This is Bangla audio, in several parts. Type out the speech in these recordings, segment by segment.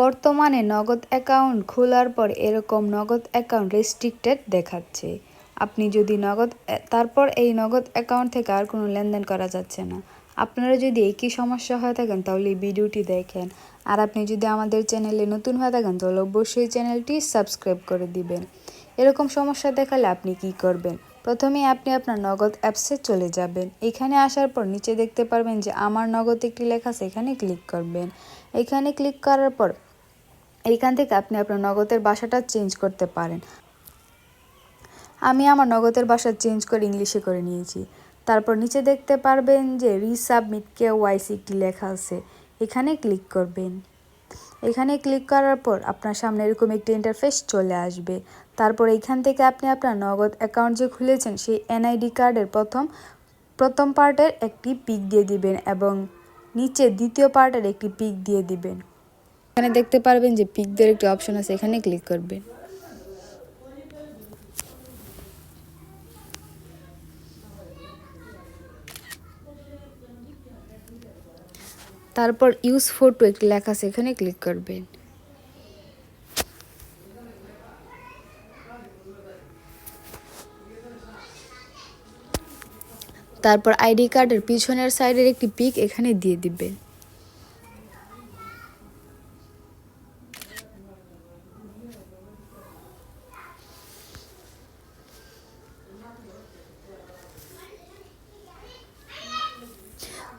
বর্তমানে নগদ অ্যাকাউন্ট খোলার পর এরকম নগদ অ্যাকাউন্ট রেস্ট্রিক্টেড দেখাচ্ছে। আপনি যদি নগদ, তারপর এই নগদ অ্যাকাউন্ট থেকে আর কোনো লেনদেন করা যাচ্ছে না। আপনারা যদি একই সমস্যা হয়ে থাকেন, তাহলে ভিডিওটি দেখেন। আর আপনি যদি আমাদের চ্যানেলে নতুন হয়ে থাকেন, তাহলে অবশ্যই চ্যানেলটি সাবস্ক্রাইব করে দিবেন। এরকম সমস্যা দেখালে আপনি কি করবেন? প্রথমে আপনি আপনার নগদ অ্যাপসে চলে যাবেন। এখানে আসার পর নিচে দেখতে পারবেন যে আমার নগদ একটি লেখা আছে, এখানে ক্লিক করবেন। এখানে ক্লিক করার পর এইখান থেকে আপনি আপনার নগদের বাসাটা চেঞ্জ করতে পারেন। আমি আমার নগদের বাসা চেঞ্জ করে ইংলিশে করে নিয়েছি। তারপর নিচে দেখতে পারবেন যে রিসাবমিট কে ওয়াইসি একটি লেখা আছে, এখানে ক্লিক করবেন। এখানে ক্লিক করার পর আপনার সামনে এরকম একটি ইন্টারফেস চলে আসবে। তারপর এখান থেকে আপনি আপনার নগদ অ্যাকাউন্ট যে খুলেছেন, সেই এনআইডি কার্ডের প্রথম প্রথম পার্টের একটি পিক দিয়ে দিবেন এবং নিচে দ্বিতীয় পার্টের একটি পিক দিয়ে দিবেন। এখানে দেখতে পারবেন যে পিকদের একটি অপশন আছে, এখানে ক্লিক করবেন। তারপর ইউজ ফটো একটি লেখা সেখানে ক্লিক করবেন তারপর আইডি কার্ডের পিছনের সাইডের একটি পিক এখানে দিয়ে দিবেন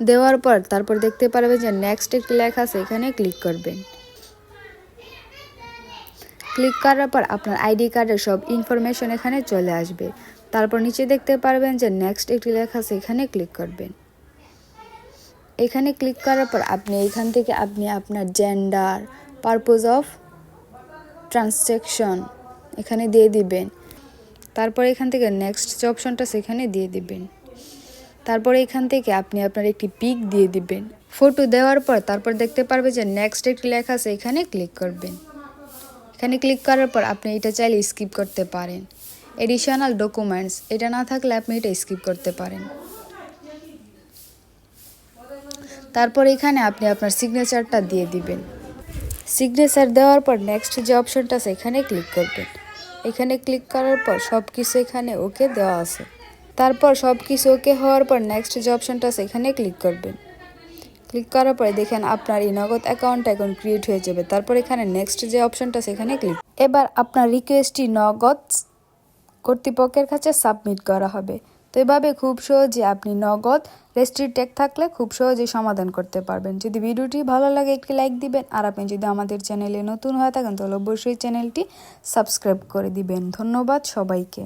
দেওয়ার পর তারপর দেখতে পারবেন যে নেক্সট একটি লেখা আছে, এখানে ক্লিক করবেন ক্লিক করার পর আপনার আইডি কার্ডের সব ইনফরমেশন এখানে চলে আসবে। তারপর নিচে দেখতে পারবেন যে নেক্সট একটি লেখা আছে, এখানে ক্লিক করবেন। এখানে ক্লিক করার পর আপনি এখান থেকে আপনি আপনার জেন্ডার পারপোজ অফ ট্রান্সজ্যাকশন এখানে দিয়ে দিবেন। তারপর এখান থেকে নেক্সট যে অপশনটা সেখানে দিয়ে দিবেন। তারপরে এখান থেকে আপনি আপনার একটি পিক দিয়ে দিবেন। ফটো দেওয়ার পর তারপর দেখতে পারবে যে নেক্সট একটি লেখা আছে, এখানে ক্লিক করবেন। এখানে ক্লিক করার পর আপনি এটা চাইলে স্কিপ করতে পারেন। এডিশনাল ডকুমেন্টস এটা না থাকলে আপনি এটা স্কিপ করতে পারেন। তারপর এখানে আপনি আপনার সিগনেচারটা দিয়ে দিবেন। সিগনেচার দেওয়ার পর নেক্সট যে অপশনটা আছে, এখানে ক্লিক করবেন। এখানে ক্লিক করার পর সব কিছু এখানে ওকে দেওয়া আছে। তারপর সব কিছু ওকে হওয়ার পর নেক্সট যে অপশনটা আছে, এখানে ক্লিক করবেন। ক্লিক করার পরে দেখেন আপনার এই নগদ অ্যাকাউন্ট এখন ক্রিয়েট হয়ে যাবে। তারপর এখানে নেক্সট যে অপশনটা সেখানে ক্লিক এবার আপনার রিকোয়েস্টটি নগদ কর্তৃপক্ষের কাছে সাবমিট করা হবে। তো এভাবে খুব সহজে আপনি নগদ রেস্ট্রিক্টেড থাকলে খুব সহজেই সমাধান করতে পারবেন। যদি ভিডিওটি ভালো লাগে, একটি লাইক দিবেন। আর আপনি যদি আমাদের চ্যানেলে নতুন হয়ে থাকেন, তাহলে অবশ্যই চ্যানেলটি সাবস্ক্রাইব করে দিবেন। ধন্যবাদ সবাইকে।